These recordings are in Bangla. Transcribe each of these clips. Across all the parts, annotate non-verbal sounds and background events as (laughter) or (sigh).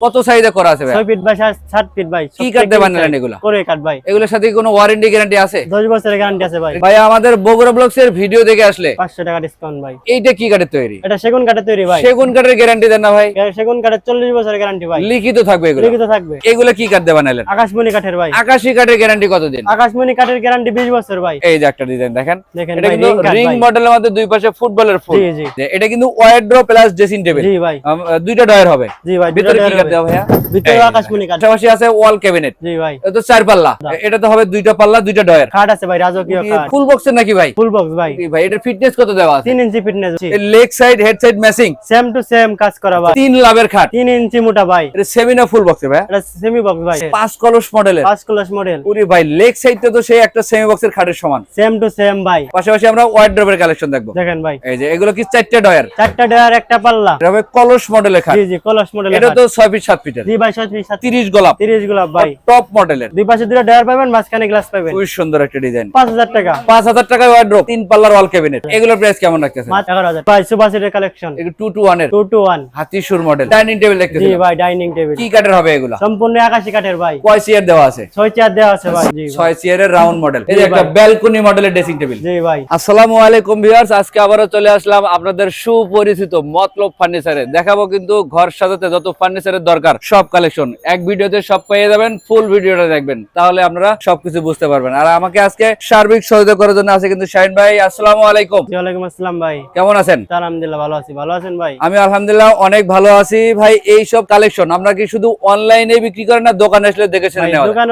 কত সাইজে করা আছে ভাই? ছয় ফিট বাই সাত- সাত ফিট বাই কি দিয়ে বানালেন এগুলা? করে কাঠ ভাই। এগুলোর সাথে কি কোনো ওয়ারেন্টি গ্যারান্টি আছে? দশ বছরের গ্যারান্টি আছে ভাই। ভাই আমাদের বগুড়া ব্লগস এর ভিডিও দেখে আসলে। পাঁচশো টাকা ডিসকাউন্ট ভাই। এইটা কি কাঠের তৈরি? এটা সেগুন কাঠের তৈরি ভাই। সেগুন কাঠের গ্যারান্টি দেন না ভাই। সেগুন কাঠের চল্লিশ বছরের গ্যারান্টি ভাই। লিখিত থাকবে এগুলো। লিখিত থাকবে। এগুলো কি দিয়ে বানালেন? আকাশমণি কাঠের ভাই। আকাশি কাঠের গ্যারান্টি কতদিন? আকাশমণি কাঠের গ্যারান্টি বিশ বছর ভাই। এই যে একটা ডিজাইন দেখেন। এটা ভাই কিন্তু রিং মডেলের মধ্যে দুই পাশে ফুটবলের ফুল জি জি। এটা কিন্তু ওয়াইড্রো প্লাস ড্রেসিং টেবিল জি ভাই। দুইটা ডয়ার হবে। জি ভাই ভিতরে কি হবে। দেওয়া ভাইয়া। ভিতরে আকাশমণি কাঠ পাশাপাশি আছে ওয়াল ক্যাবিনেট জি ভাই। এটা চার পাল্লা। এটা তো হবে দুইটা পাল্লা দুইটা ডয়ার কাঠ আছে ভাই রাজকীয় কাঠ ফুল বক্সের নাকি ভাই? ফুল বক্স ভাই। ভাই এটার ফিটনেস কত দেওয়া আছে? তিন inch fitness leg side head side matching same to same কাজ করা ভাই। তিন লাভের খাট। তিন ইঞ্চি মোটা ভাই। এটা সেমিনা ফুল বক্সে ভাই এটা সেমি বক্স ভাই। পাঁচ কলস মডেলের পাঁচ ক্লাস মডেল পুরি ভাই লেগ সাইডটা তো সেই একটা সেমি বক্সের খাটের সমান। সেম টু সেম ভাই। পাশাপাশি আমরা ওয়াইড্রোবের কালেকশন দেখব। দেখেন ভাই। এই যে এগুলো কি চারটা ডয়ার চারটা ডয়ার একটা পাল্লা। এটা হবে কলস মডেলের খাট জি জি কলস মডেল এটা তো ছয় ফিট সাত ফিটের। জি ভাই সাত সাত তিরিশ গোলাপ। তিরিশ গোলাপ ভাই। টপ মডেলের দুই পাশে দুটো ডয়ার পাবেন মাঝখানে গ্লাস পাবেন। খুবই সুন্দর একটা ডিজাইন পাঁচ হাজার টাকা। পাঁচ হাজার টাকায় ওয়ার্ড্রোপ তিন পাল্লার ওয়াল ক্যাবিনেট এগুলোর প্রাইস কেমন রাখতেছে এগারো হাজার। ভাই সুপার সিটের কালেকশন টু টু ওয়ানের। টু টু ওয়ান হাতি মডেল ডাইনিং টেবিল জি ভাই ডাইনিং টেবিল কি কাঠের হবে এগুলা? সম্পূর্ণ আকাশি কাঠের ভাই। কয় চেয়ার দেওয়া আছে? ছয় চেয়ার দেওয়া আছে ভাই। জি ছয় চেয়ারের রাউন্ড মডেল এই একটা ব্যালকনি মডেলের ড্রেসিং টেবিল জি ভাই। আসসালামু আলাইকুম ভিউয়ার্স আজকে আবারও চলে আসলাম আপনাদের সুপরিচিত মতলব ফার্নিচারে দেখাবো কিন্তু ঘর সাজাতে যত ফার্নিচারের দরকার সব কালেকশন এক ভিডিওতে সব পেয়ে যাবেন ফুল ভিডিওটা দেখবেন। তাহলে আপনারা সবকিছু বুঝতে পারবেন। আর আমাকে আজকে সার্বিক সহযোগিতা করার জন্য আছে কিন্তু শাহিন ভাই আসসালামু আলাইকুম। ওয়ালাইকুম আসসালাম ভাই। কেমন আছেন? আলহামদুলিল্লাহ ভালো আছি। ভালো আছেন ভাই? আমি আলহামদুলিল্লাহ অনেক ভালো আছি। ভাই এই সব কালেকশন আপনারা কি শুধু অনলাইনে বিক্রি করেন না দোকানে আসলে দেখে শুনে নেওয়া? দোকান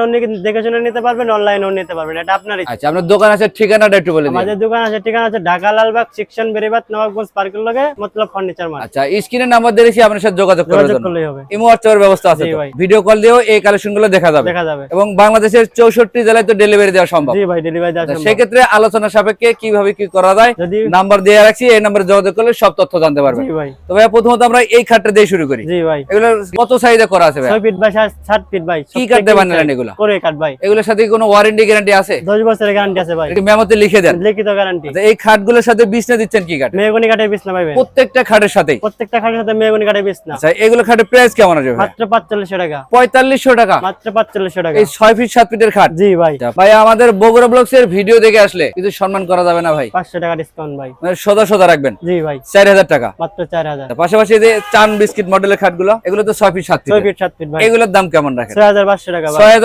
দেখে শুনে নিতে পারবেন অনলাইনেও নিতে পারবেন। এটা আপনার আচ্ছা আপনার দোকান আছে ঠিকানাটা একটু বলে দিন। আমাদের দোকান আছে ঠিকানা আছে ঢাকা লালবাগ সেকশন বেরিবাদ নবাবগঞ্জ পার্কের লগে মতলব ফার্নিচার মার্কেট। আচ্ছা স্ক্রিনে নাম্বার দিয়ে আপনার সাথে যোগাযোগ করার যোগাযোগ জন্য। করলেই হবে। ইমো হোয়াটসঅ্যাপের ব্যবস্থা আছে? ভাই। ভিডিও কল দিয়েও এই কালেকশনগুলো দেখা যাবে। দেখা যাবে। এবং বাংলাদেশের চৌষট্টি জেলায় তো ডেলিভারি দেওয়া সম্ভব। জি ভাই ডেলিভারি দেওয়া সম্ভব। সেক্ষেত্রে আলোচনা সাপেক্ষে কীভাবে কি করা যায় নাম্বার দিয়ে রাখছি এই নাম্বারে যোগাযোগ করলে সব তথ্য জানতে পারবেন জি ভাই। তো ভাইয়া প্রথমত আমরা এই খাটটা দিয়ে শুরু করি। জি ভাই। এগুলো কত সাইজে করা আছে ভাই ফিট বাই ফিট ভাই। কি দিয়ে বানালেন এগুলা? করে ভাই। এগুলোর সাথে কোনো ওয়ারেন্টি গ্যারান্টি আছে? দশ বছরের গ্যারান্টি আছে ভাই। একটু মেমোতে লিখে দেন। লিখিত গ্যারান্টি আচ্ছা, এই খাটগুলোর সাথে বিছনা দিচ্ছেন কি কাঠ? মেহগনি কাঠের বিছনা ভাই প্রত্যেকটা খাটের সাথে প্রত্যেকটা খাটের সাথে মেহগনি কাঠের বিছনা। আচ্ছা এগুলো খাটের প্রাইস কেমন মাত্র টাকা। টাকা। মাত্র পাঁচচল্লিশশো টাকা। এই ছয় ফিট সাত ফিটের খাট। জি ভাই। ভাই আমাদের বগুড়া ব্লগস এর ভিডিও দেখে আসলে কিছু সম্মান করা যাবে না ভাই। পাঁচশো টাকা ডিসকাউন্ট ভাই। মানে সোজা সোজা রাখবেন। জি ভাই। চার হাজার টাকা। মাত্র চার হাজার। পাশাপাশি যে চান বিস্কিট মডেলের খাটগুলো এগুলো তো ছয় ফিট সাত ছয় ফিট ফিট সাত ফিট ভাই। এগুলোর দাম কেমন রাখেন? টাকা ভাই। ভাই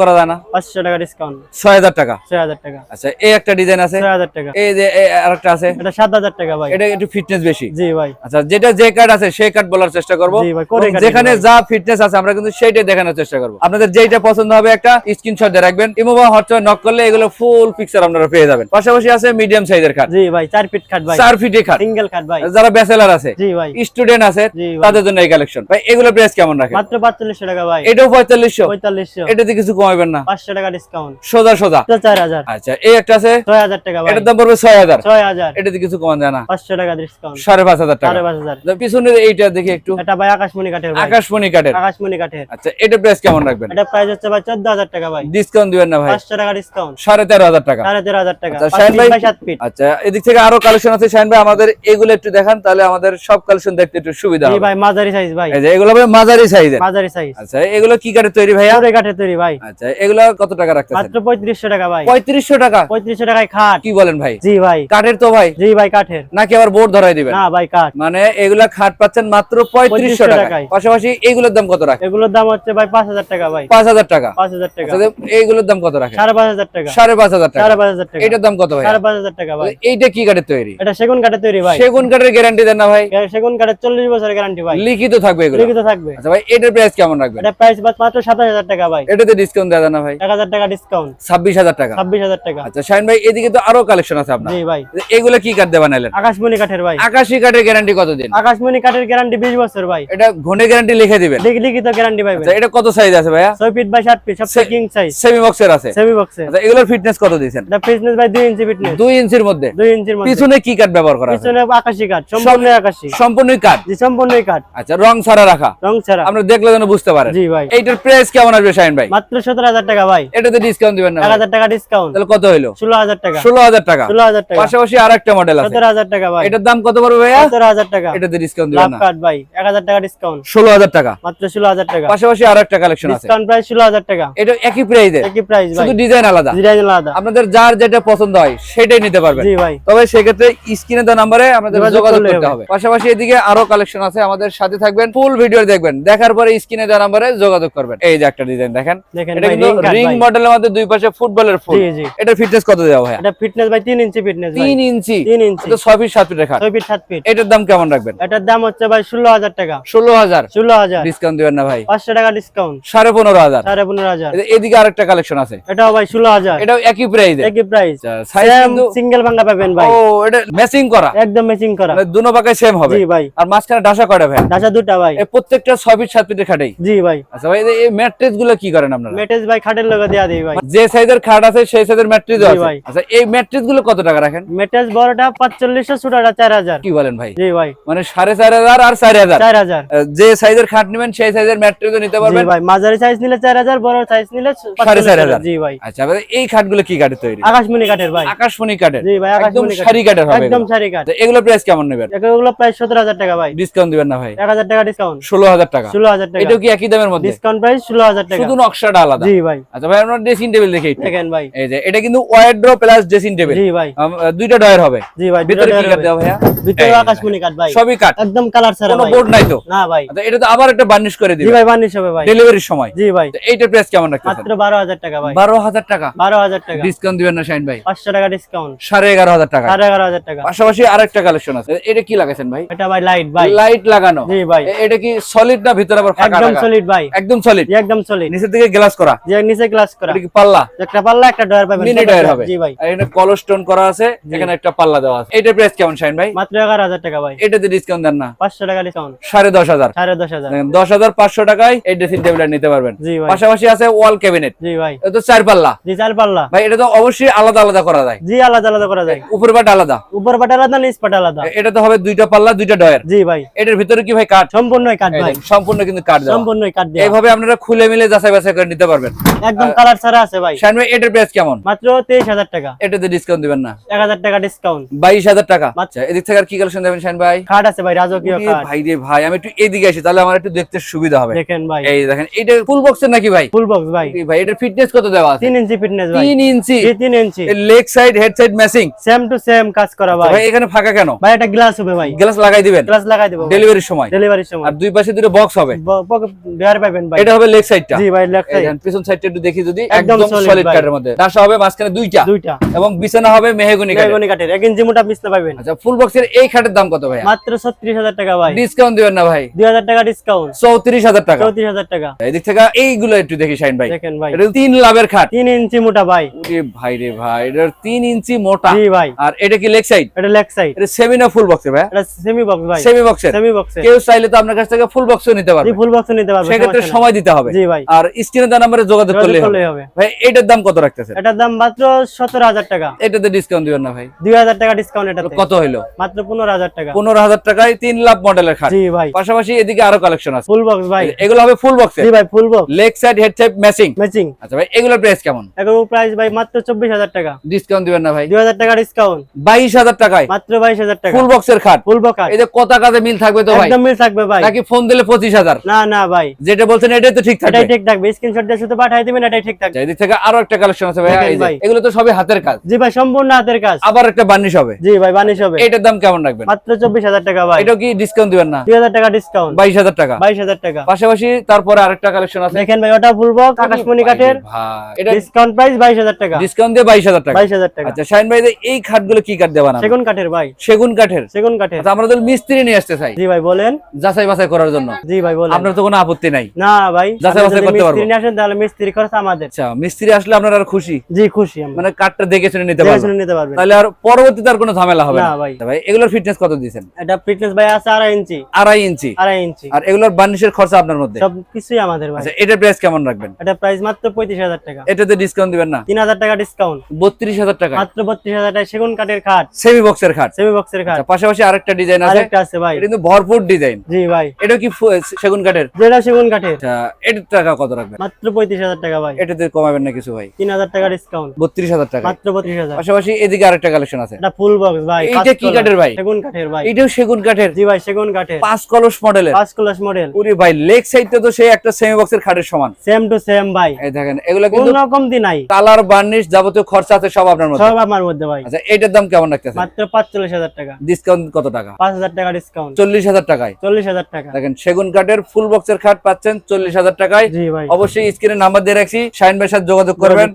করা যায় না। পাঁচশো টাকা ডিসকাউন্ট ছয় হাজার টাকা। ছয় হাজার টাকা। আচ্ছা এই একটা ডিজাইন আছে। ছয় হাজার টাকা। এই যে আরেকটা আছে। এটা সাত হাজার টাকা ভাই। এটা একটু ফিটনেস বেশি। জি ভাই। আচ্ছা যেটা যে কার্ড আছে সেই কার্ড বলার চেষ্টা করব। জি ভাই, করে এবং কাটিং যেখানে যা ফিটনেস আছে আমরা কিন্তু সেইটাই দেখানোর চেষ্টা করব। আপনাদের যেটা পছন্দ হবে একটা স্ক্রিনশট দিয়ে রাখবেন। ইমো বা হোয়াটসঅ্যাপ নক করলে এগুলো ফুল পিকচার আপনারা পেয়ে যাবেন। পাশাপাশি আছে মিডিয়াম সাইজের খাট জি ভাই চার ফিট খাট ভাই। চার ফিটে খাট সিঙ্গেল খাট ভাই। যারা ব্যাচেলার আছে জি ভাই। স্টুডেন্ট আছে তাদের জন্য এই কালেকশন ভাই এগুলো প্রাইস কেমন রাখেন? মাত্র পাঁচচল্লিশশো টাকা ভাই। এটাও পঁয়তাল্লিশশো। পঁয়তাল্লিশশো। এটাতে কিছু কমাবেন না। পাঁচশো টাকা ডিসকাউন্ট সোজা সোজা। চার হাজার। আচ্ছা এই একটা আছে? ছয় হাজার টাকা ভাই। এটার দাম পড়বে ছয় হাজার। ছয় হাজার। এটাতে কিছু কমান যায় না। পাঁচশো টাকা ডিসকাউন্ট সাড়ে পাঁচ হাজার টাকা। সাড়ে পাঁচ হাজার। পিছনে এইটা দেখি একটু। এটা ভাই আকাশমণি কাঠের ভাই। আকাশমণি কাঠের। আকাশমণি কাঠের। আচ্ছা এটা প্রাইস কেমন রাখবেন? এটা প্রাইস হচ্ছে ভাই চোদ্দ হাজার টাকা ভাই। ডিসকাউন্ট দিবেন না ভাই? পাঁচশো টাকা ডিসকাউন্ট সাড়ে তেরো হাজার টাকা। সাড়ে তেরো হাজার টাকা। আচ্ছা, ফিট ভাই- বাই সাত ফিট আচ্ছা এদিক থেকে আরও কালেকশন আছে। শাহিন ভাই আমাদের এগুলো একটু দেখান তাহলে আমাদের সব কালেকশন দেখতে একটু সুবিধা হবে। ভাই মাঝারি সাইজ ভাই। এই যে এগুলো ভাই মাঝারি মাঝারি সাইজ আচ্ছা এগুলো কি কাঠের তৈরি ভাইয়া? করে কাঠের তৈরি ভাই। আচ্ছা এগুলো কত টাকা রাখতেছেন? মাত্র পঁয়ত্রিশশো টাকা ভাই। পঁয়ত্রিশশো টাকা? পঁয়ত্রিশশো টাকায় খাট। কি বলেন ভাই? জি ভাই। কাঠের তো ভাই? জি ভাই কাঠের। নাকি আবার বোর্ড ধরাই দিবেন? না ভাই কাঠ। মানে এগুলা খাট পাচ্ছেন মাত্র পঁয়ত্রিশশো টাকা পাশাপাশি এইগুলোর দাম কত রাখে? এগুলোর দাম হচ্ছে ভাই পাঁচ হাজার টাকা ভাই। পাঁচ হাজার টাকা। পাঁচ হাজার টাকা। আচ্ছা, এইগুলোর দাম কত রাখে? সাড়ে পাঁচ হাজার টাকা। সাড়ে পাঁচ হাজার টাকা। সাড়ে পাঁচ হাজার টাকা। এটার দাম কত ভাই সাড়ে পাঁচ হাজার টাকা ভাই। এইটা কি কাঠের তৈরি? এটা সেগুন কাঠের তৈরি ভাই। সেগুন কাঠের গ্যারান্টি দেন না ভাই? সেগুন কাঠের চল্লিশ বছরের গ্যারান্টি ভাই। লিখিত থাকবে এগুলো। লিখিত থাকবে। আচ্ছা ভাই এটার প্রাইস কেমন রাখবেন? এটা প্রাইস মাত্র সাতাশ হাজার টাকা ভাই। এটাতে ডিসকাউন্ট দেওয়া না ভাই। এক হাজার টাকা ডিসকাউন্ট ছাব্বিশ হাজার টাকা। ছাব্বিশ হাজার টাকা। আচ্ছা শাহিন ভাই এদিকে তো আরও কালেকশন আছে আপনার। ভাই। এগুলো কি কাঠ দিয়ে বানাইলেন? আকাশমণি কাঠের ভাই। আকাশি কাঠের গ্যারান্টি কতদিন? আকাশমণি কাঠের গ্যারান্টি বিশ বছর। ভাই। এটা ঘনে গ্যারান্টি লিখে দিবেন। লিখ- লিখিত গ্যারান্টি আচ্ছা এটা কত সাইজ আছে ভাইয়া? ছয় ফিট বাই সাত ফিট সবচেয়ে কিং সাইজ সেমি বক্সের আছে। সেমি বক্সে আচ্ছা এগুলোর ফিটনেস কত দিয়েছেন? এটা ফিটনেস ভাই দুই ইঞ্চি ফিটনেস দুই ইঞ্চির মধ্যে? দুই ইঞ্চির মধ্যে। পিছনে কি কাঠ ব্যবহার করা আছে? পিছনে আকাশি কাঠ সম্পূর্ণ আকাশি। সম্পূর্ণই কাঠ জি সম্পূর্ণই কাঠ আচ্ছা রং ছাড়া রাখা? রং ছাড়া। আমরা দেখলে যেন বুঝতে পারেন। জি ভাই। এইটার প্রাইস কেমন আসবে শাহিন ভাই? মাত্র সতেরো হাজার টাকা ভাই। এটাতে ডিসকাউন্ট দিবেন না এক ভাই? হাজার টাকা ডিসকাউন্ট তাহলে কত ষোলো হাজার টাকা। ষোলো হাজার টাকা। ষোলো হাজার টাকা। পাশাপাশি আর একটা মডেল আছে। সতেরো হাজার টাকা ভাই। এটার দাম কত পড়বে ভাইয়া? সতেরো হাজার টাকা। এটাতে ডিসকাউন্ট লাভ দিবেন না। কাঠ ভাই। এক হাজার টাকা ডিসকাউন্ট ষোলো হাজার টাকা। মাত্র ষোলো হাজার টাকা। পাশাপাশি আরও একটা কালেকশন আছে। ডিসকাউন্ট প্রাইস ষোলো হাজার টাকা। এটা একই প্রাইসে একই প্রাইস শুধু ডিজাইন আলাদা। ডিজাইন আলাদা। আপনাদের যার যেটা পছন্দ হয় সেটাই নিতে পারবেন। জি ভাই। তবে সেক্ষেত্রে স্ক্রিনে দেওয়া নাম্বারে আমাদের যোগাযোগ করতে হবে। পাশাপাশি এদিকে আরও কালেকশন আছে। আমাদের সাথে থাকবেন ফুল ভিডিও দেখবেন। দেখার পরে স্ক্রিনে দেওয়া নাম্বারে যোগাযোগ করবেন। এই যে একটা ডিজাইন দেখেন। এটা কিন্তু রিং। মডেলের মধ্যে দুই পাশে ফুটবলের ফুল এটা ফিটনেস কত দেওয়া হয় এটা ফিটনেস ভাই তিন ইঞ্চি ফিটনেস ভাই। তিন ইঞ্চি। তিন ইঞ্চি। তো ছয় ফিট সাত ফিট রেখা। ছয় ফিট সাত ফিট এটার দাম কেমন রাখবেন? এটার দাম হচ্ছে ভাই ষোলো হাজার টাকা। ষোলো হাজার। ষোলো হাজার। ডিসকাউন্ট দিবেন না ভাই। পাঁচশো টাকা ডিসকাউন্ট সাড়ে পনেরো হাজার। সাড়ে পনেরো হাজার। এদিকে আরেকটা কালেকশন আছে। এটাও ভাই ষোলো হাজার। এটাও একই প্রাইসে একই প্রাইস সিঙ্গেল ভাঙ্গা পাবেন ভাই। ও এটা ম্যাচিং করা। একদম ম্যাচিং করা। দুনো পাকায় সেম হবে। জি ভাই। আর মাঝখানে ডাসা করে ভাই? ঢাসা দুটা ভাই। প্রত্যেকটা ছয় ফিট সাত ফিটের খাটেই। জি ভাই। আচ্ছা ভাই এই ম্যাট্রেসগুলো কি করেন আপনারা? ভাই খাটের লগে দেয়া দিই ভাই। যে সাইজের খাট আছে সেই সাইজের ম্যাট্রেস আছে। ভাই। আচ্ছা এই ম্যাট্রেসগুলো কত টাকা রাখেন? বড়টা ছোটটা কি বলেন ভাই? জি ভাই। মানে সাড়ে চার হাজার আর চার হাজার। হাজার চার হাজার। আহ, যে সাইজের খাট নেবেন সেই সাইজের ম্যাট্রেসও নিতে পারবেন। ভাই মাঝারি সাইজ নিলে চার হাজার বড় সাইজ নিলে সাড়ে চার হাজার। জি ভাই। আচ্ছা এই খাটগুলো কি কাঠের তৈরি? আকাশমণি কাঠের ভাই। আকাশমণি কাঠের। জি ভাই একদম আকাশমণি কাঠের সারি কাঠের। হবে একদম সারি কাঠ। এগুলো প্রাইস কেমন নেবেন? এগুলো সতেরো হাজার টাকা ভাই। ডিসকাউন্ট দিবেন না ভাই? এক হাজার টাকা ডিসকাউন্ট ষোলো হাজার টাকা। ষোলো হাজার টাকা। এটাও কি একই দামের মধ্যে? ডিসকাউন্ট প্রাইস ষোলো হাজার টাকা। শুধু নকশাটা আলাদা। জি ভাই। আচ্ছা ভাই আমরা ড্রেসিং টেবিল দেখে। দেখেন ভাই। এই যে এটা কিন্তু ওয়াইড্রো প্লাস ড্রেসিং টেবিল জি ভাই। দুইটা ডয়ার হবে। জি ভাই ভিতরে কি কাঠ দেওয়া ভাইয়া? ভিতরে আকাশমণি কাঠ ভাই। সবই কাঠ। একদম কালার ছাড়া কোনো বোর্ড নাই তো? না ভাই। আচ্ছা এটা তো আবার একটা বার্নিশ করে জি ভাই বানিশ হবে ভাই। ডেলিভারির সময়। জি ভাই। তো এইটার প্রাইস কেমন রাখতেছেন? মাত্র বারো হাজার টাকা ভাই। বারো হাজার টাকা? বারো হাজার টাকা। ডিসকাউন্ট দিবেন না শাইন ভাই? পাঁচশো টাকা ডিসকাউন্ট সাড়ে এগারো হাজার টাকা। সাড়ে এগারো হাজার টাকা। পাশাপাশি আরেকটা কালেকশন আছে। এটা কি লাগাইছেন ভাই? এটা ভাই লাইট ভাই। লাইট লাগানো। জি ভাই। এটা কি সলিড না ভিতরে আবার ফাঁকা একদম সলিড ভাই। একদম সলিড একদম সলিড নিচের দিকে গ্লাস করা? যে নিচে গ্লাস করা। এটা কি পাল্লা? একটা পাল্লা একটা ডয়ার পাবেন। Mini drawer. হবে। জি ভাই। আর এখানে কলর স্টোন করা আছে। এখানে একটা পাল্লা দেওয়া আছে। এটার প্রাইস কেমন শাইন ভাই? মাত্র এগারো হাজার টাকা ভাই। এটাতে ডিসকাউন্ট দেন না। পাঁচশো টাকা ডিসকাউন্ট সাড়ে দশ হাজার। দশ হাজার। দেখেন, দশ হাজার পাঁচশো টাকায় এই ড্রেসিং টেবিল নিতে পারবেন। পাশাপাশি আছে ওয়াল ক্যাবিনেট জি ভাই। তো চার পাল্লা জি চার পাল্লা ভাই এটা তো অবশ্যই আলাদা আলাদা করা যায়। জি আলাদা আলাদা করা যায়। উপর পাট আলাদা। উপর পাটা আলাদা নিচ পাটা আলাদা। এটা তো হবে দুইটা পাল্লা দুইটা ডয়ার জি ভাই। এটার ভিতরে কি ভাই কাঠ? সম্পূর্ণই কাঠ ভাই। সম্পূর্ণ কিন্তু কাঠ দেওয়া। সম্পূর্ণই কাঠ দেওয়া। এইভাবে আপনারা খুলে মিলে যাচাই বাছাই করে নিতে পারবেন। একদম কালার ছাড়া আছে ভাই। ভাই এটার প্রাইস কেমন? মাত্র তেইশ হাজার টাকা। এটাতে ডিসকাউন্ট দিবেন না। এক হাজার টাকা ডিসকাউন্ট বাইশ হাজার টাকা। আচ্ছা এদিক থেকে আর কি কালেকশন দেবেন ভাই? খাট আছে ভাই রাজকীয় ভাই রে ভাই আমি একটু এদিকে আসি তাহলে আমার একটু দেখতে সুবিধা হবে। দেখেন ভাই। এই দেখেন এটা ফুল বক্সের নাকি ভাই? ফুল বক্স ভাই। ভাই এটার ফিটনেস কত দেওয়া আছে? তিন ইঞ্চি ফিটনেস ভাই। তিন ইঞ্চি। জি তিন inch. Leg side head side matching same to same কাজ করা ভাই। ভাই এখানে ফাঁকা কেন? ভাই এটা গ্লাস হবে ভাই। গ্লাস লাগাই দিবেন? গ্লাস লাগাই দেবো ডেলিভারির সময়। ডেলিভারির সময়। আর দুই পাশে দুটো বক্স হবে। বেয়ার পাবেন ভাই। এটা হবে লেগ সাইডটা জি ভাই এই সাইড দেখেন, পিছন সাইডটা একটু দেখি যদি। একদম সলিড ভাই। কাঠের মধ্যে। ডাসা হবে মাঝখানে দুইটা। দুইটা। এবং বিছানা হবে মেহগনি কাঠের বেগুনি কাঠের এক ইঞ্চি মোটা পিস পাবেন। আচ্ছা ফুল বক্সের এই খাটের দাম কত ভাই মাত্র ছত্রিশ হাজার টাকা ভাই। ডিসকাউন্ট দিবেন না ভাই? দুই হাজার টাকা ডিসকাউন্ট চৌত্রিশ হাজার টাকা। থেকে এইগুলো একটু দেখি শাইন ভাই। দেখেন ভাই। এটা তিন লাভের খাট। তিন ইঞ্চি মোটা ভাই। ওরে ভাই রে ভাই এটার তিন ইঞ্চি মোটা। জি ভাই। আর এটা কি লেগ সাইড এটা লেগ সাইড এটা সেমি না ফুল বক্সে ভাই? এটা সেমি বক্স ভাই। সেমি বক্সের সেমি বক্সে কেউ চাইলে তো আপনার কাছ থেকে ফুল বক্সও নিতে জি পারবে ফুল বক্স নিতে পারবে সেক্ষেত্রে সময় দিতে হবে। জি ভাই। আর স্ক্রিনে দেওয়া নাম্বারে যোগাযোগ করলে হবে। ভাই এটার দাম কত রাখতেছে এটার দাম মাত্র সতেরো হাজার টাকা। এটাতে ডিসকাউন্ট দিবেন না ভাই। দুই হাজার টাকা ডিসকাউন্ট এটাতে। কত হইল? মাত্র পনেরো হাজার টাকা। পনেরো হাজার টাকায় তিন লাখ মডেলের খাট। জি ভাই। পাশাপাশি এদিকে আরও কালেকশন আছে। ফুল বক্স ভাই। এগুলো হবে ফুল বক্সে জি ভাই full box leg side head side matching matching আচ্ছা ভাই এগুলোর প্রাইস কেমন? এগুলো প্রাইস ভাই মাত্র চব্বিশ হাজার টাকা। ডিসকাউন্ট দিবেন না ভাই। দুই হাজার টাকা ডিসকাউন্ট বাইশ হাজার টাকায়। মাত্র বাইশ হাজার টাকা। ফুল বক্সের খাট। ফুল বক্স যে কত কাজে মিল থাকবে তো ভাই? একদম মিল থাকবে ভাই। নাকি ফোন দিলে পঁচিশ হাজার? না না ভাই। যেটা বলছেন এটাই তো ঠিক থাকবে। এটাই ঠিক থাকবে। স্ক্রিনশট দিয়ে শুধু পাঠিয়ে দিবেন এটাই ঠিক থাকবে। আচ্ছা, এদিক থেকে আরও একটা কালেকশন আছে ভাই। এগুলো তো সবই হাতের কাজ। জি ভাই সম্পূর্ণ হাতের কাজ। আবার একটা বার্নিশ হবে। জি ভাই বানিশ হবে। এটার দাম কেমন রাখবেন? মাত্র চব্বিশ হাজার টাকা ভাই। এটাও কি ডিসকাউন্ট দিবেন না? দুই হাজার টাকা ডিসকাউন্ট বাইশ হাজার টাকা। বাইশ হাজার টাকা। পাশাপাশি তারপরে আরেকটা কালেকশন আছে। দেখেন ভাই ওটা ফুল আকাশমণি কাঠের। এটা ডিসকাউন্ট প্রাইস বাইশ হাজার টাকা। ডিসকাউন্ট দিয়ে বাইশ হাজার টাকা। বাইশ হাজার টাকা। আচ্ছা শাইন ভাই এই খাটগুলো কি কাঠ দেওয়া না সেগুন কাঠের ভাই। সেগুন কাঠের? সেগুন কাঠের। আচ্ছা আমরা তো মিস্ত্রি নিয়ে আসতে চাই। জি ভাই বলেন। যাচাই বাছাই করার জন্য। জি ভাই বলেন। আপনার তো কোনো আপত্তি নাই। না ভাই যাচাই বাছাই করতে পারব। মিস্ত্রি নিয়ে আসেন তাহলে মিস্ত্রি খরচ আমাদের। আচ্ছা মিস্ত্রি আসলে আপনারা আর খুশি? জি খুশি আমরা। মানে কাঠটা দেখে শুনে নিতে পারবেন। তাহলে আর পরবর্তীতে আর কোনো ঝামেলা হবে না ভাই। এগুলোর ফিটনেস কত দিয়েছেন? এটা ফিটনেস ভাই আছে আড়াই ইঞ্চি। আড়াই ইঞ্চি। আড়াই ইঞ্চি। আর এগুলোর বার্নিশের খরচা আপনার মধ্যে? সব কিছুই আমাদের আচ্ছা এটার প্রাইস কেমন রাখবেন? এটা প্রাইস মাত্র পঁয়ত্রিশ হাজার টাকা। এটাতে ডিসকাউন্ট দিবেন না? তিন হাজার টাকা ডিসকাউন্ট বত্রিশ হাজার টাকা। মাত্র বত্রিশ হাজার টাকা সেগুন কাঠের খাট। সেমি বক্সের খাট। সেমি বক্সের খাট। আচ্ছা, পাশাপাশি আরেকটা ডিজাইন আছে। আরেকটা আছে ভাই। কিন্তু ভরপুর ডিজাইন জি ভাই। এটা কি সেগুন কাঠের? যেটা সেগুন কাঠের। আচ্ছা এটার টাকা কত রাখবেন? মাত্র পঁয়ত্রিশ হাজার টাকা টাকা ভাই। এটাতে কমাবেন না কিছু ভাই? তিন হাজার টাকা ডিসকাউন্ট বত্রিশ হাজার টাকা। মাত্র বত্রিশ হাজার। পাশাপাশি এদিকে আরেকটা কালেকশন আছে। এটা ফুল বক্স ভাই। পাঁচ কি কাঠের ভাই? সেগুন কাঠের ভাই। এটাও সেগুন কাঠের? জি ভাই সেগুন কাঠের। পাঁচ কলস মডেলের পাঁচ ক্লাস মডেল উরি ভাই লেগ সাইডটা তো সেই একটা সেমি বক্সের খাটের সমান। সেম টু সেম ভাই। এই দেখেন এগুলো কোন কিন্তু রকম দি নাই। কালার বার্নিশ যাবতীয় খরচা আছে সব আপনার মধ্যে। সব আমার মধ্যে ভাই। আচ্ছা এটার দাম কেমন রাখতেছে মাত্র পাঁচচল্লিশ হাজার টাকা। ডিসকাউন্ট কত টাকা? পাঁচ হাজার টাকা ডিসকাউন্ট চল্লিশ হাজার টাকায়। চল্লিশ হাজার টাকা। দেখেন সেগুন কাঠের ফুল বক্সের খাট পাচ্ছেন চল্লিশ হাজার টাকায়। জি ভাই। অবশ্যই স্ক্রিনে নাম্বার দিয়ে রাখছি শাইন ভাইয়ের সাথে যোগাযোগ করবেন।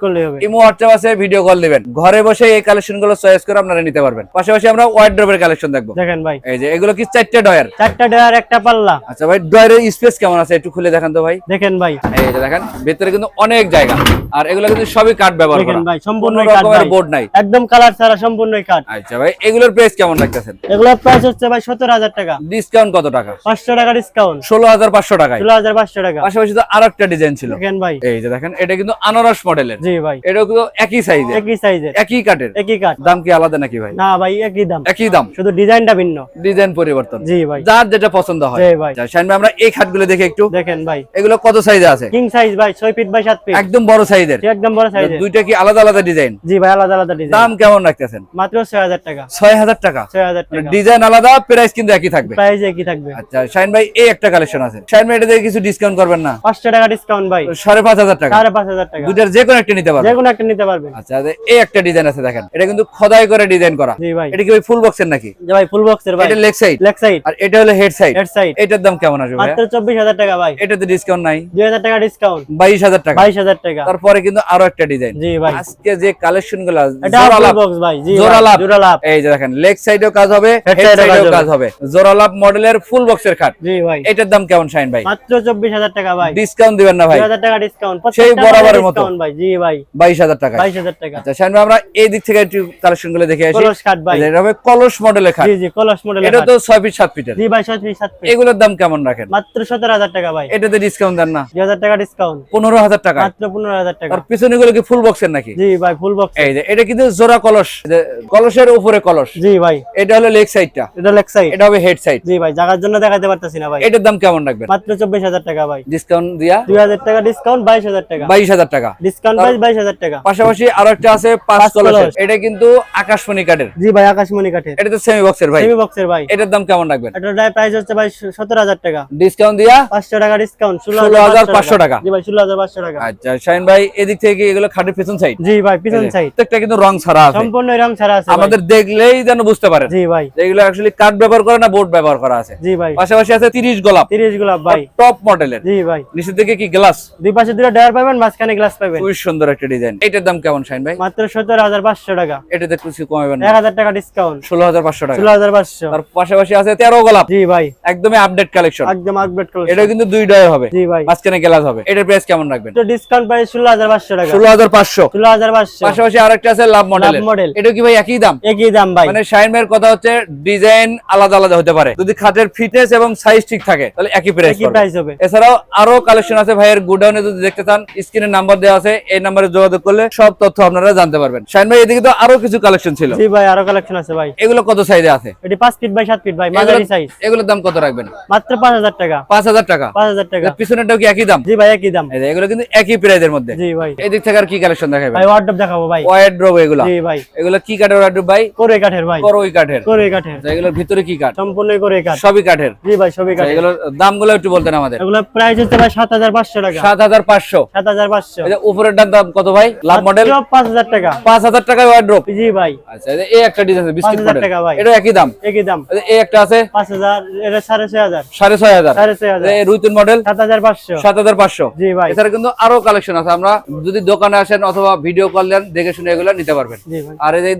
ইমো হোয়াটসঅ্যাপ আছে ভিডিও কল দিবেন। ঘরে বসে এই কালেকশনগুলো চয়েস করে আপনারা নিতে পারবেন। পাশাপাশি আমরা ওয়াইড্রোবের কালেকশন দেখব। দেখেন ভাই। এই যে এগুলো কি চারটে ডয়ার চারটা ডয়ার একটা পাল্লা। আচ্ছা ভাই ডয়ারের স্পেস কেমন আছে একটু খুলে দেখান তো ভাই? দেখেন ভাই। এই যে দেখেন ভেতরে কিন্তু অনেক জায়গা। আর এগুলো কিন্তু সবই কাঠ ব্যবহার দেখেন করা। ভাই সম্পূর্ণ কাঠ ভাই। বোর্ড নাই। একদম কালার ছাড়া সম্পূর্ণ কাঠ আচ্ছা ভাই এগুলোর প্রাইস কেমন রাখতেছেন? এগুলোর প্রাইস হচ্ছে ভাই সত্তর হাজার টাকা। ডিসকাউন্ট কত টাকা? পাঁচশো টাকা ডিসকাউন্ট ষোলো হাজার পাঁচশো টাকায়। ষোলো হাজার পাঁচশো টাকা। পাশাপাশি তো আর একটা ডিজাইন ছিল। দেখেন ভাই। এই যে দেখেন এটা কিন্তু আনারস মডেলের জি ভাই। এটাও কিন্তু একই সাইজের একই সাইজের একই কাঠের একই কাঠ দাম কি আলাদা নাকি ভাই? না ভাই একই দাম। একই দাম। শুধু ডিজাইনটা ভিন্ন। ডিজাইন পরিবর্তন। জি ভাই। যার যেটা পছন্দ হয়। জি ভাই। আমরা এই খাটগুলো দেখে একটু দেখেন ভাই। এগুলো কত সাইজে আছে? কিং সাইজ ভাই ছয় ফিট বাই সাত ফিট একদম বড় সাইজের একদম বড় সাইজের দুইটা কি আলাদা আলাদা ডিজাইন জি ভাই আলাদা আলাদা ডিজাইন দাম কেমন রাখতেছেন? মাত্র ছয় হাজার টাকা। ছয় হাজার টাকা? ছয় হাজার টাকা। ডিজাইন আলাদা প্রাইস কিন্তু একই থাকবে। প্রাইস একই থাকবে। আচ্ছা শাহিন ভাই এই একটা কালেকশন আছে। শাহিন ভাই এটা থেকে কিছু ডিসকাউন্ট করবেন না? পাঁচশো টাকা ডিসকাউন্ট ভাই। সাড়ে পাঁচ হাজার টাকা। সাড়ে পাঁচ হাজার টাকা। দুইটার যে কোনো একটা নিতে পারবেন। যে কোনো একটা নিতে পারবেন। আচ্ছা আচ্ছা, এই একটা ডিজাইন আছে দেখেন। এটা কিন্তু খোদাই করে ডিজাইন করা। জি ভাই। এটা কি ফুল বক্সের নাকি? যে ভাই ফুল বক্সের ভাই এটা লেগ সাইড লেগ সাইড আর এটা হলো হেড সাইড হেড সাইড এটার দাম কেমন আসবে মাত্র চব্বিশ হাজার টাকা ভাই। এটাতে ডিসকাউন্ট নাই। দুই হাজার টাকা ডিসকাউন্ট বাইশ হাজার টাকা। বাইশ হাজার টাকা। তারপরে কিন্তু আরও একটা ডিজাইন জি ভাই। আজকে যে কালেকশনগুলো এটা জোড়া ফুল লাভ বক্স ভাই জি জোড়া ভাই, লাভ। জোড়া লাভ এই যে দেখেন লেগ সাইডেও কাজ হবে হেড সাইডেও কাজ কাজ হবে। জোড়া মডেলের ফুল বক্সের খাট। জি ভাই। এটার দাম কেমন শাইন ভাই? মাত্র চব্বিশ হাজার টাকা ভাই। ডিসকাউন্ট দিবেন না ভাই। টাকা ডিসকাউন্ট সেই বরাবরের মতো। ভাই জি টাকা বাইশ হাজার টাকা। আচ্ছা শাইন ভাই আমরা এই দিক থেকে একটু কালেকশনগুলো দেখে আসি। কলস কাঠ ভাই। এটা হবে কলস মডেলের খাট। জি জি কলস মডেল এটা তো ছয় ফিট সাত ফিটের জি ভাই সাত এগুলোর দাম কেমন রাখেন? মাত্র সতেরো হাজার টাকা ভাই। এটাতে ডিসকাউন্ট দেন না। দুই হাজার টাকা ডিসকাউন্ট পনেরো হাজার টাকা। মাত্র পনেরো হাজার টাকা। আর পিছনে গুলো কি ফুল বক্সের নাকি? জি ভাই ফুল বক্স এই যে এটা কিন্তু জোড়া কলস। কলসের উপরে কলস। জি ভাই। এটা হলো লেগ সাইডটা এটা লেগ সাইড এটা হবে হেড সাইড জি ভাই জায়গার জন্য দেখাতে পারতেছি না ভাই। এটার দাম কেমন রাখবেন? মাত্র চব্বিশ হাজার টাকা ভাই। ডিসকাউন্ট দিয়া? দুই হাজার টাকা ডিসকাউন্ট বাইশ হাজার টাকা। বাইশ হাজার টাকা। ডিসকাউন্ট প্রাইস বাইশ হাজার টাকা। পাশাপাশি আরও একটা আছে পাঁচ পাঁচ কলস। এটা কিন্তু আকাশমণি কাঠের। জি ভাই আকাশমণি কাঠের। এটা তো সেমি বক্সের ভাই। সেমি বক্সের ভাই। এটার দাম কেমন রাখবেন? এটার প্রাইস হচ্ছে ভাই সতেরো হাজার টাকা। ডিসকাউন্ট দিয়া? পাঁচশো টাকা ডিসকাউন্ট ষোলো 16,500 টাকা। জি ভাই ষোলো হাজার পাঁচশো টাকা। আচ্ছা শাহিন ভাই এদিক থেকে এগুলো খাটের পেছন সাইড জি ভাই পিছন সাইড প্রত্যেকটা কিন্তু রং ছাড়া আছে। সম্পূর্ণ রং ছাড়া আছে আমাদের দেখলেই যেন বুঝতে পারেন। জি ভাই। এগুলো অ্যাকচুয়ালি কাঠ ব্যবহার করে না বোর্ড ব্যবহার করা আছে। জি ভাই। পাশাপাশি আছে তিরিশ গোলাপ। তিরিশ গোলাপ ভাই। টপ মডেলের জি ভাই। দিকে কি গ্লাস দুই পাশে দুটো ডয়ার পাবেন মাঝখানে গ্লাস পাবেন। খুবই সুন্দর একটা ডিজাইন এটার দাম কেমন শাহিন ভাই? মাত্র সতেরো হাজার পাঁচশো টাকা। এটাতে কিছু কমাবেন এক হাজার টাকা ডিসকাউন্ট ষোলো হাজার পাঁচশো টাকা। ষোলো হাজার পাঁচশো। তার পাশাপাশি আছে তেরো গোলাপ। জি ভাই। একদমই আপডেট কালেকশন একদম আপডেট করো এটা কিন্তু দুই ডয় হবে। জি ভাই। মাঝখানে গ্লাস হবে। এটার প্রাইস কেমন রাখবেন? ডিসকাউন্ট প্রাইস ষোলো হাজার পাঁচশো টাকা। ষোলো হাজার পাঁচশো। ষোলো হাজার পাঁচশো। পাশাপাশি আরেকটা আছে লাভ মডেল লাভ model। এটা কি ভাই একই দাম? একই দাম ভাই। মানে শাইন ভাইয়ের কথা হচ্ছে ডিজাইন আলাদা আলাদা হতে পারে। যদি খাটের ফিটনেস এবং সাইজ ঠিক থাকে তাহলে একই প্রাইস একই প্রাইস হবে। এছাড়াও আরও কালেকশন আছে ভাইয়ের গোডাউনে যদি দেখতে চান স্ক্রিনে নাম্বার দেওয়া আছে এই নাম্বারে যোগাযোগ করলে সব তথ্য আপনারা জানতে পারবেন। শাইন ভাই এদিকে তো আরও কিছু কালেকশন ছিল। জি ভাই আরও কালেকশন আছে ভাই। এগুলো কত সাইজে আছে? এটি পাঁচ ফিট বাই সাত ফিট ভাই মাঝারি সাইজ এগুলোর দাম কত রাখবেন? মাত্র পাঁচ হাজার টাকা। পাঁচ হাজার টাকা? পাঁচ হাজার টাকা। পিছনেরটাও কি একই দাম? জি ভাই একই দাম। এগুলো কিন্তু একই প্রাইজের মধ্যে। জি ভাই। এদিক থেকে আর কি কালেকশন দেখাবেন ভাই ওয়ার্ডরোব দেখাবো ভাই। এগুলো। জি ভাই। এগুলো কি কাঠের ওয়াইড ভাই? করে কাঠের ভাই। করই কাঠের। কাঠের। আচ্ছা, এগুলোর ভিতরে কি কাঠ? সম্পূর্ণ কাঠ। সবই কাঠের? জি ভাই সবই আচ্ছা, কাঠের। এগুলোর দামগুলো একটু বলতেন আমাদের। এগুলো প্রাইস হচ্ছে ভাই সাত হাজার পাঁচশো টাকা। সাত হাজার পাঁচশো। সাত হাজার পাঁচশো। উপরের দাম কত ভাই? লাভ মডেল মাত্র পাঁচ হাজার টাকা। পাঁচ হাজার টাকায় ওয়ার্ড্রপ জি ভাই। আচ্ছা এই একটা ডিজাইন আছে বিস্কিট 5,000 মডেল। এটা একই দাম? একই দাম। এই এই একটা আছে? পাঁচ হাজার এটা সাড়ে ছয় হাজার। সাড়ে ছয় হাজার। সাড়ে ছয় হাজার। রুইতুন মডেল সাত হাজার পাঁচশো। সাত হাজার পাঁচশো। জি ভাই। এছাড়া কিন্তু আরও কালেকশন আছে। আমরা যদি দোকানে আসেন অথবা ভিডিও কল দেন দেখে শুনে এগুলো নিতে পারবেন। আর এই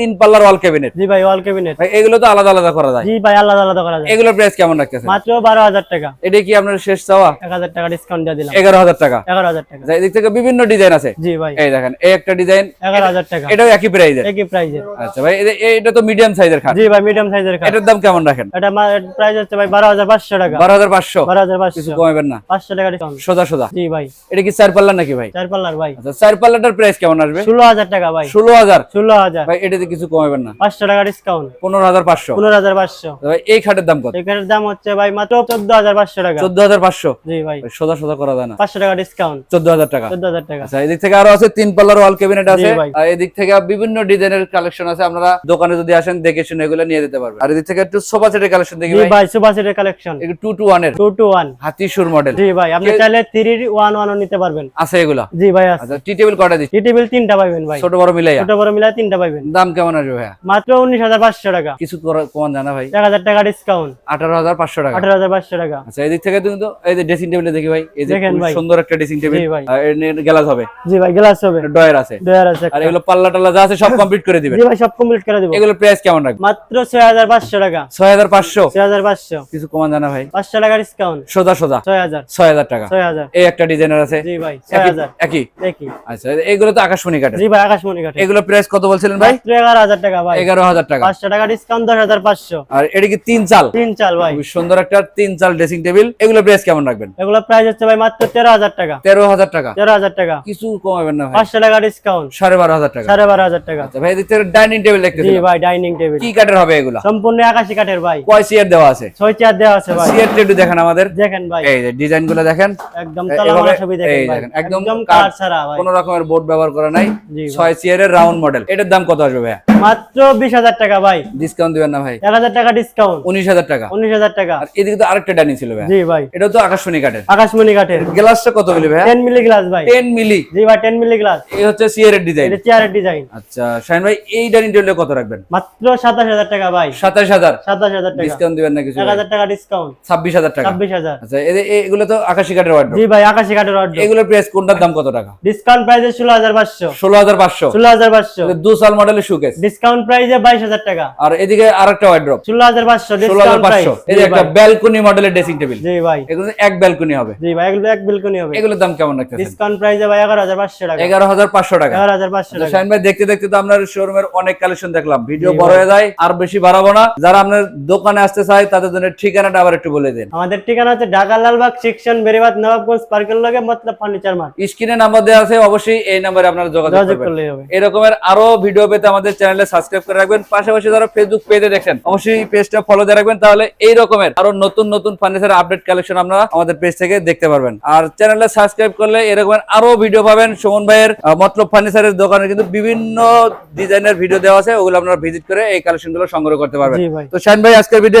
তিন পাল্লার ওয়াল ক্যাবিনেট জি ভাই ওয়াল ক্যাবিনেট এগুলো তো আলাদা আলাদা করা যায়। জি ভাই আলাদা আলাদা করা যায়। এগুলোর প্রাইস কেমন রাখতেছেন? মাত্র বারো হাজার টাকা। এটা কি আপনার শেষ চাওয়া? এক হাজার টাকা ডিসকাউন্ট দিয়ে দিলাম। এগারো হাজার টাকা। এগারো হাজার টাকা। এদিক থেকে বিভিন্ন ডিজাইন আছে। জি ভাই। এই দেখেন এই একটা ডিজাইন এগারো হাজার টাকা। এটাও একই প্রাইজের একই প্রাইজের আচ্ছা ভাই এটা তো মিডিয়াম সাইজের খাট। জি ভাই মিডিয়াম সাইজের কাঠ এটার দাম কেমন রাখেন? এটা প্রাইস হচ্ছে ভাই টাকা। কিছু কমাবেন না? পাঁচশো টাকা ডিসকাউন্ট সোজা সোজা। জি ভাই। এটা কি চার পাল্লা নাকি ভাই? চার পাল্লার ভাই। আচ্ছা চার পাল্লাটার প্রাইস কেমন আসবে? ষোলো হাজার টাকা ভাই। ষোলো হাজার? ভাই এটাতে কিছু কমাবেন না। পাঁচশো টাকা ডিসকাউন্ট ভাই এই খাটের দাম কত? এখানের দাম হচ্ছে ভাই মাত্র চোদ্দ হাজার পাঁচশো টাকা। চোদ্দ হাজার পাঁচশো? জি ভাই। ভাই সোজা সোজা করা যায় না। পাঁচশো টাকা ডিসকাউন্ট ডিসকাউন্ট চোদ্দ হাজার টাকা। চোদ্দ হাজার টাকা। আচ্ছা এদিক থেকে আরও আছে তিন পাল্লার ওয়াল ক্যাবিনেট আছে। আর এদিক থেকে বিভিন্ন ডিজাইনের কালেকশন আছে। আপনারা দোকানে যদি আসেন দেখে শুনে এগুলো নিয়ে যেতে পারবেন। আর এদিক থেকে একটু সোফা সেটের কালেকশন দেখি ভাই? কালেকশন এর মডেল জি আপনি চাইলে নিতে পারবেন। আছে এগুলা? জি ভাই আছে। আচ্ছা টি টেবিল কটা দিচ্ছি? টি টেবিল তিনটা পাইবেন ভাই। ছোট বড় মিলাইয়া? ছোট বড় মিলাই তিনটা পাইবেন। দাম কেমন আসবে ভাইয়া? মাত্র টাকা। কিছু কমান জানা ভাই? ডিসকাউন্ট আচ্ছা থেকে তুমি তো এই যে ড্রেসিং টেবিলে দেখি ভাই। এই যে। সুন্দর একটা ড্রেসিং টেবিল। গ্লাস হবে। জি ভাই গ্লাস হবে। ডয়ার আছে। ডয়ার আছে আর এগুলো পাল্লা টাল্লা যা আছে সব (laughs) কমপ্লিট করে দিবেন। জি ভাই সব কমপ্লিট করে দেবো। এগুলো প্রাইস কেমন মাত্র ছয় হাজার পাঁচশো টাকা। ছয় হাজার পাঁচশো? হাজার পাঁচশো ছয় হাজার পাঁচশো। কিছু কমান জানা ভাই? পাঁচশো টাকা ডিসকাউন্ট সোজা সোজা। ছয় হাজার। টাকা। ছয় হাজার। এই একটা ডিজাইনার আছে? জি ভাই ছয় একই? একই। আচ্ছা এগুলো তো আকাশমণি কাঠের। জি ভাই আকাশমণি কাঠে এগুলো প্রাইস কত বলছিলেন ভাই? মাত্র এগারো হাজার টাকা ভাই। এগারো হাজার টাকা। পাঁচশো টাকা ডিসকাউন্ট দশ হাজার পাঁচশো। আর এটা কি তিন চাল? তিন চাল ভাই। খুবই সুন্দর একটা তিন চাল ড্রেসিং টেবিল এগুলো প্রাইস কেমন রাখবেন? এগুলো প্রাইস হচ্ছে ভাই মাত্র তেরো হাজার টাকা। তেরো হাজার টাকা। তেরো হাজার টাকা। কিছু কমাবেন না ভাই। পাঁচশো টাকা ডিসকাউন্ট সাড়ে বারো হাজার টাকা। সাড়ে বারো হাজার টাকা। আচ্ছা ভাই এদিক ডাইনিং টেবিল জি ভাই ডাইনিং টেবিল কি কাঠের হবে এগুলা? সম্পূর্ণ আকাশি কাঠের ভাই। কয় দেওয়া আছে? ছয় চেয়ার দেওয়া আছে ভাই। চেয়ার একটু দেখেন আমাদের। দেখেন ভাই। এই যে ডিজাইন দেখেন। একদম এ- তলা এভাবে- মারা ছবি দেখেন একদম কাঠ। ছাড়া ভাই। কোন রকমের বোর্ড ব্যবহার করা নাই। ছয় চেয়ারের রাউন্ড মডেল এটার দাম কত আসবে ভাইয়া? মাত্র বিশ হাজার টাকা ভাই। ডিসকাউন্ট দিবেন না ভাই। এক হাজার টাকা ডিসকাউন্ট উনিশ হাজার টাকা। উনিশ হাজার টাকা। আর এদিকে তো আরেকটা ডাইনিং ছিল ভাইয়া। জি ভাই। এটা তো আকাশমণি কাঠের। আকাশমণি কাঠের। গ্লাসটা কত মিলি ভাইয়া? টেন মিলি গ্লাস ভাই। টেন মিলি জি ভাই টেন মিলি গ্লাস এই হচ্ছে সিয়ারের ডিজাইন এটা চেয়ারের ডিজাইন আচ্ছা শাহিন ভাই এই ডাইনিং টেবিলে কত রাখবেন? মাত্র সাতাশ হাজার টাকা ভাই। সাতাশ হাজার। সাতাশ হাজার টাকা। ডিসকাউন্ট দিবেন না কিছু এক হাজার টাকা ডিসকাউন্ট ছাব্বিশ হাজার টাকা? ছাব্বিশ হাজার। আচ্ছা এ- এ- এগুলো তো আকাশি কাঠের ওয়ার্ড জি ভাই আকাশি কাঠের অর্ডার এগুলোর প্রাইস কোনটার দাম কত টাকা? ডিসকাউন্ট প্রাইসে ষোলো হাজার পাঁচশো। ষোলো হাজার পাঁচশো? ষোলো হাজার পাঁচশো। দু সাল মডেলের সুকেস ডিসকাউন্ট প্রাইসে বাইশ হাজার টাকা। আর এদিকে আরেকটা ওয়ার্ড্রপ ষোলো হাজার পাঁচশো ষোলো হাজার ডিসকাউন্ট প্রাইস এই একটা ব্যালকনি মডেলের ড্রেসিং টেবিল জি ভাই। এগুলো এক ব্যালকনি হবে। জি ভাই এগুলো এক বিলকুনি হবে। এগুলোর দাম কেমন রাখতেছেন? ডিসকাউন্ট প্রাইসে ভাই এগারো হাজার পাঁচশো টাকা। এগারো হাজার পাঁচশো টাকা। এগারো হাজার পাঁচশো আচ্ছা, টাকা। শাহিন ভাই দেখতে দেখতে তো আপনার শোরুমের অনেক কালেকশন দেখলাম। ভিডিও বড় হয়ে যায় আর বেশি বাড়াবো না। যারা আপনার দোকানে আসতে চায় তাদের জন্য ঠিকানাটা আবার একটু বলে দিন। আমাদের ঠিকানা হচ্ছে ঢাকা লালবাগ সেকশন বেরিবাদ নবাবগঞ্জ পার্কের লগে মতলব ফার্নিচার মার্ট। স্ক্রিনে নাম্বার দেওয়া আছে অবশ্যই এই নাম্বারে আপনারা যোগাযোগ করবেন। এরকমের আরও ভিডিও পেতে আমাদের চ্যানেলে সাবস্ক্রাইব করে রাখবেন। পাশাপাশি যারা ফেসবুক পেজে দেখেন অবশ্যই পেজটা ফলো দিয়ে রাখবেন তাহলে এই রকমের আরও নতুন নতুন ফার্নিচার আপডেট কালেকশন আপনারা আমাদের পেজ থেকে দেখতে পারবেন। আর চ্যানেলে সাবস্ক্রাইব করলে এরকমের আরও ভিডিও পাবেন। সুমন ভাইয়ের মতলব ফার্নিচারের দোকানে কিন্তু বিভিন্ন ডিজাইনের ভিডিও দেওয়া আছে ওগুলো আপনারা ভিজিট করে এই কালেকশনগুলো সংগ্রহ করতে পারবেন। তো শাহিন ভাই আজকের ভিডিও